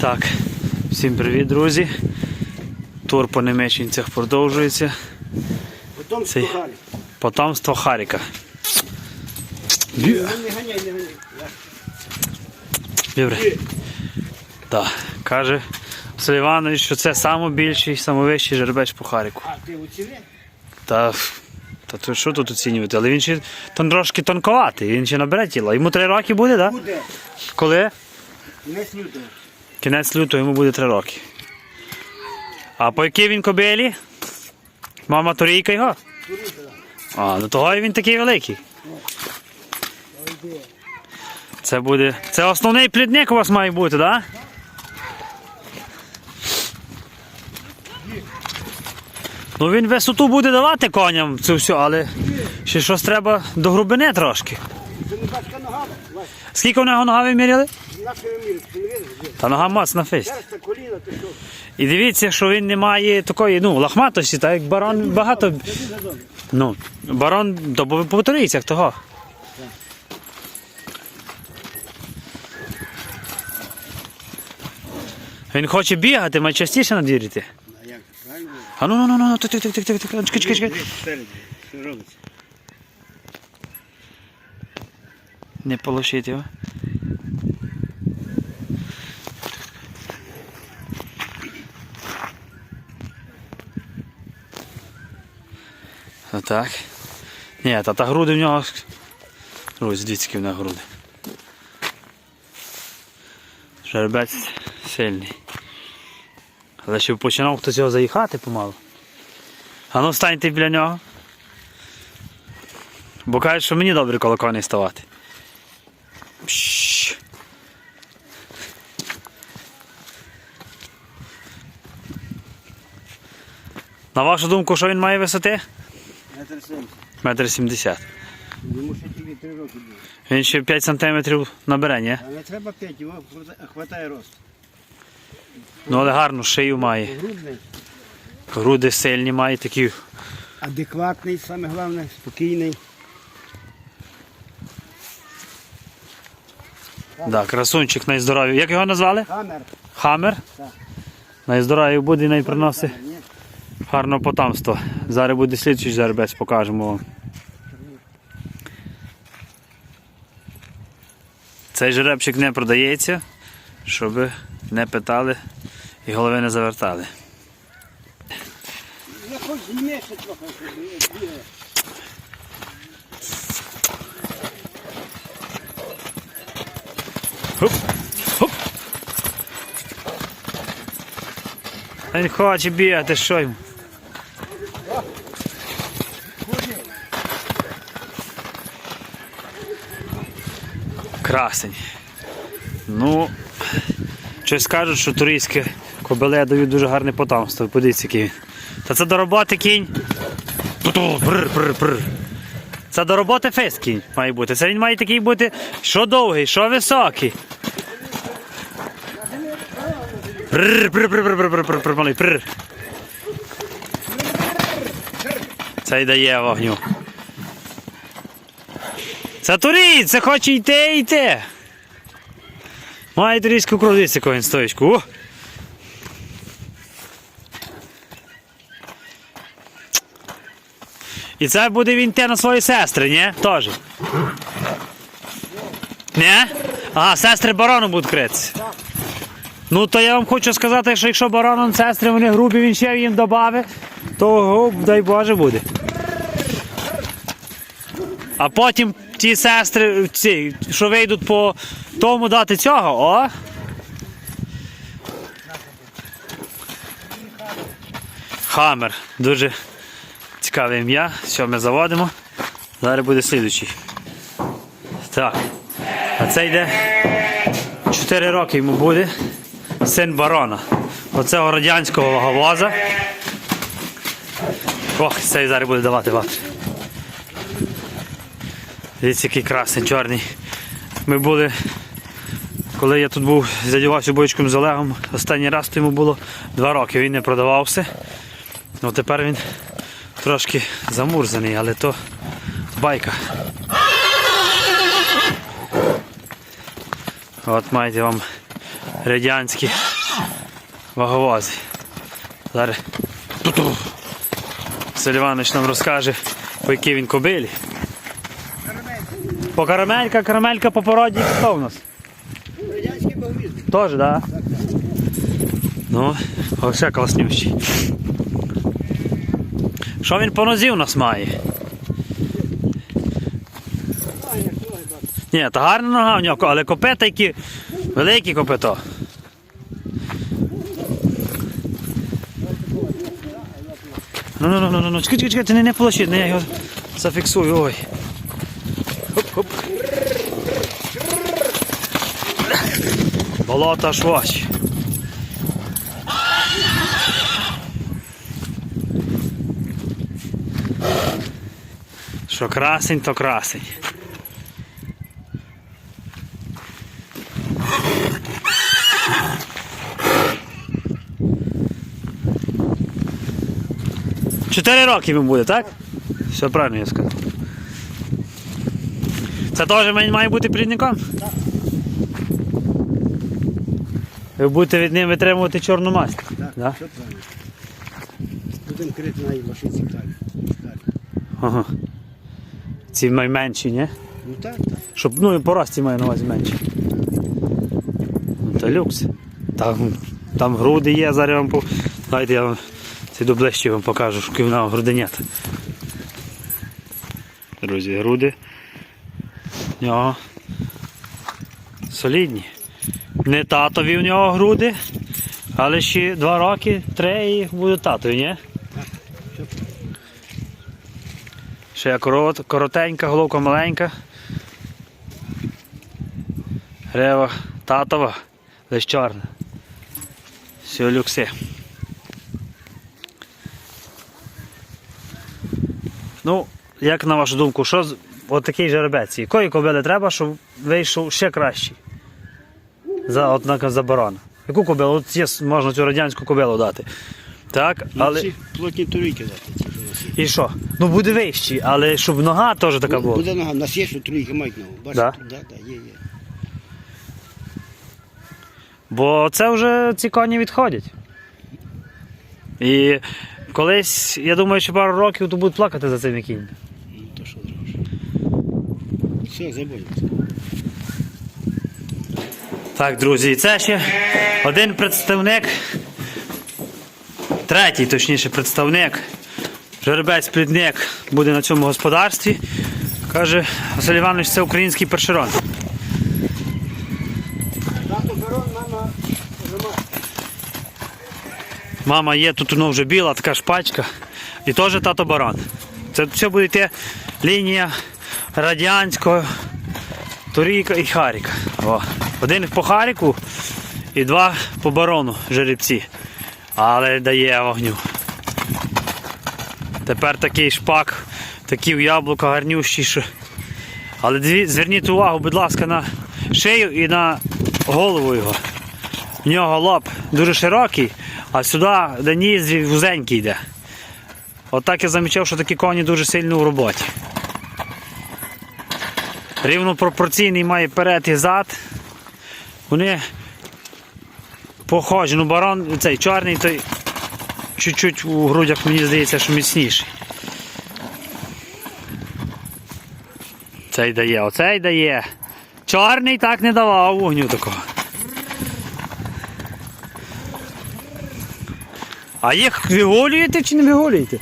Так, всім привіт, друзі. Тур по Немеччинцях продовжується. Потім Цей- Потомство Харіка. Не ганяй, не ганяй. Добре. Так. Каже Василь Іванович, що це найбільший, найвищий жеребець по Харіку. А ти оціни? Та, та то що тут оцінювати? Але він ще тон, трошки тонковатий, він ще набере тіла. Йому три роки буде, так? Да? Буде. Коли? Не слютого. Кінець лютого йому буде три роки. А по якій він кобилі? Мама Торійка його? А, ну того і він такий великий. Це буде. Це основний плідник у вас має бути, так? Да? Ну він висоту буде давати коням це все, але ще щось треба до грубини трошки. Скільки в нього нога виміряли? міри. Та нога моцна фесть. І дивіться, що він не має такої ну, лахматості, так як барон багато. Ну, барон то бо того. Він хоче бігати, має частіше надвірити. А як? Ну ну ну ну тик тик тик тик тик чекай, чекай, чекай. Не полошити його. Отак. Ні, та, та груди в нього. Ось в нього груди. Жеребець сильний. Але ще починав хтось його заїхати помалу. А ну встаньте біля нього. Бо кажуть, що мені добре коло коней ставати. На вашу думку, що він має висоти? Метр сімдесят. Йому ще тільки три роки буде. Він ще 5 сантиметрів набере, ні? А не треба п'ять, його хвата- хватає рост. Ну але гарну шию має. Грудний. Груди сильні має такі. Адекватний, саме головне, спокійний. Да, красунчик найздоровий. Як його назвали? Хамер. Хамер? Так. Найздоровий буде і найприносить Ні. гарне потомство. Зараз буде слідчий жеребець, покажемо вам. Цей жеребчик не продається, щоб не питали і голови не завертали. Хоп, хоп. Він хоче бігати, що йому? Красень. Ну, щось кажуть, що турійське кобеле дають дуже гарне потомство. Подивіться, який він. Та це до роботи кінь. Це до роботи фест кінь має бути. Це він має такий бути, що довгий, що високий. Малий. Це й дає вогню. Це це хоче йти, йти. Має кров, дивіться, якою стоїчку. І це буде він йти на свої сестри, ні? Теж. Ні? Ага, сестри барону будуть критися. Ну то я вам хочу сказати, що якщо бароном сестри вони грубі, він ще їм додавить, то о, дай Боже буде. А потім ті сестри, ці, що вийдуть по тому дати цього, о. Хаммер. Дуже цікаве ім'я. Все, ми заводимо. Зараз буде слідуючий. Так. А це йде 4 роки йому буде. Син барона. Оцього радянського ваговоза. Ох, цей зараз буде давати ват. Дивіться, який красний, чорний. Ми були, коли я тут був, задівався бойчиком з Олегом, останній раз то йому було 2 роки, він не продавався. Ну тепер він трошки замурзаний, але то байка. От маєте вам радянські ваговози. Зараз Ту-ту. Нам розкаже, по якій він кобилі. По карамелька, карамелька по породі хто в нас? Радянський. Теж, так? Да? Ну, вообще класнющий. Що він по нозі у нас має? Ні, та гарна нога в нього, але копита які великі копито. Ну, ну, ну, ну, ну, ну, чекай, чекай, чекай, ти не, не полощи, не, я його зафіксую, ой. Хоп. Болото аж. Що красень, то красень. Чотири роки йому буде, так? Все правильно я сказав. Це теж має- бути плідником? Ви будете від ним витримувати чорну масть. Так, Да? правильно. Будемо крити на її машинці далі. Ага. Ці найменші, ні? Ну так, так. Щоб, ну і по рості маю на увазі менше. Ну, Та люкс. Там, там груди є, зараз я вам по. Дайте я вам ці ближче вам покажу, що вона груденята. Друзі, груди. Нього солідні. Не татові в нього груди, але ще два роки, три і будуть татові, ні? Ще корот, коротенька, головка маленька. Грева татова, лиш чорна. Все люкси. Ну, як на вашу думку, що з от такий жеребець? Якої кобили треба, щоб вийшов ще кращий? За однака заборона. Яку кобилу? От є, можна цю радянську кобилу дати. Так, але. Ці плотні турійки дати. І що? Ну буде вищий, але щоб нога теж така була. Буде нога, у нас є, що турійки мають ногу. Да? Бачите? Да, да, є, є. Бо це вже ці коні відходять. І колись, я думаю, що пару років то будуть плакати за цими кіньми. Ну, то що зробиш? Все, забудемося. Так, друзі, це ще один представник, третій, точніше, представник, жеребець-плідник буде на цьому господарстві. Каже Василь Іванович, це український першерон. Мама є, тут воно вже біла, така шпачка. І теж тато баран. Це все буде йти лінія радянського Турійка і Харіка. О. Один по Харіку і два по барону жеребці. Але дає вогню. Тепер такий шпак, такі в яблука гарнющі. Що... Але дві, зверніть увагу, будь ласка, на шию і на голову його. В нього лоб дуже широкий, а сюди, де ніс вузенький йде. Отак я замічав, що такі коні дуже сильно в роботі. Рівно пропорційний має перед і зад. Вони похожі. Ну, барон цей чорний, той чуть-чуть у грудях, мені здається, що міцніший. Цей дає, оцей дає. Чорний так не давав вогню такого. А їх вигулюєте чи не вигулюєте?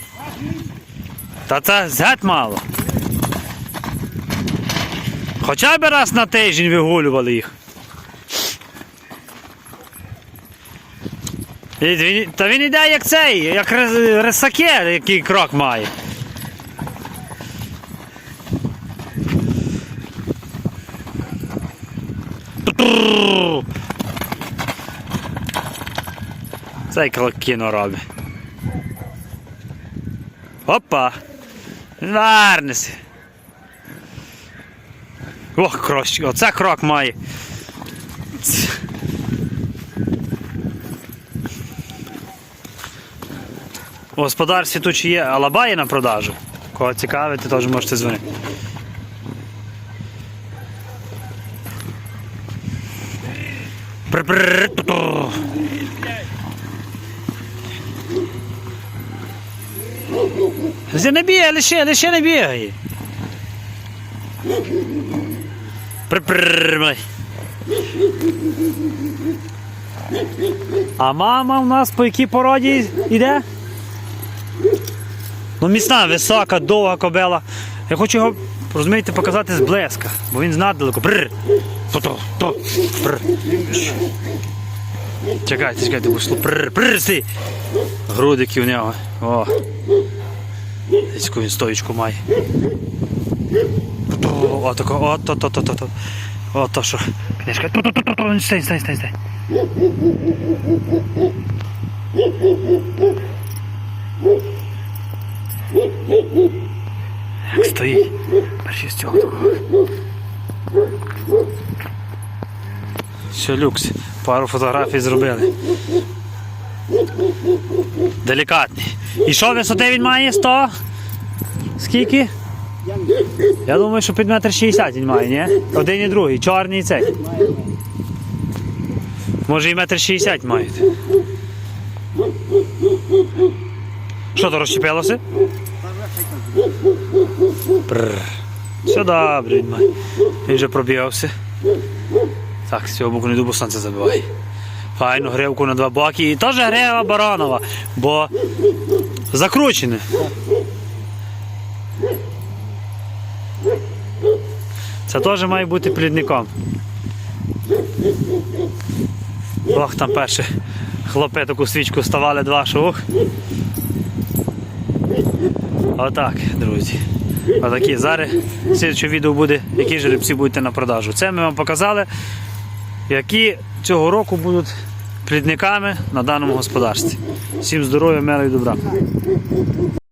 Та це згеть мало. Хоча б раз на тиждень вигулювали їх. Та він іде як цей, як рис- рисаке, який крок має. Цей крок кіно робить. Опа! Вернеся. Ох, краще, оце крок має. У господарстві тут чи є алабаї на продажу. Кого цікавити, теж можете дзвонити. Зі не бігає, лише, лише не бігає. Припрррмай. А мама в нас по якій породі йде? Ну, міцна, висока, довга кобела. Я хочу його, розумієте, показати зблизька, бо він знадалеко. Чекайте, чекайте, бо. Пррр, пррр. Грудики в нього. О. Десь він стоїчку має. О, тако, о, то, то, то, то, то. О, то що. Книжка. Стань, стань, стань, стань. Як стоїть. Перші з цього такого. Все, люкс. Пару фотографій зробили. Делікатний. І що висоти він має? 100? Скільки? Я думаю, що під метр 60 він має, ні? Один і другий, чорний і цей. Може і метр 60 мають. Що то розчепилося? Все добре він має. Він вже пробігався. Так, з цього боку не йду, бо сонце забиває. Файну гривку на два боки. І теж грива баранова, бо закручене. Це теж має бути плідником. Ох, там перші хлопи таку свічку ставали два шух. Отак, друзі. Отакі. Зараз слідче відео буде, які жеребці будете на продажу. Це ми вам показали, які цього року будуть плідниками на даному господарстві. Всім здоров'я, мира і добра.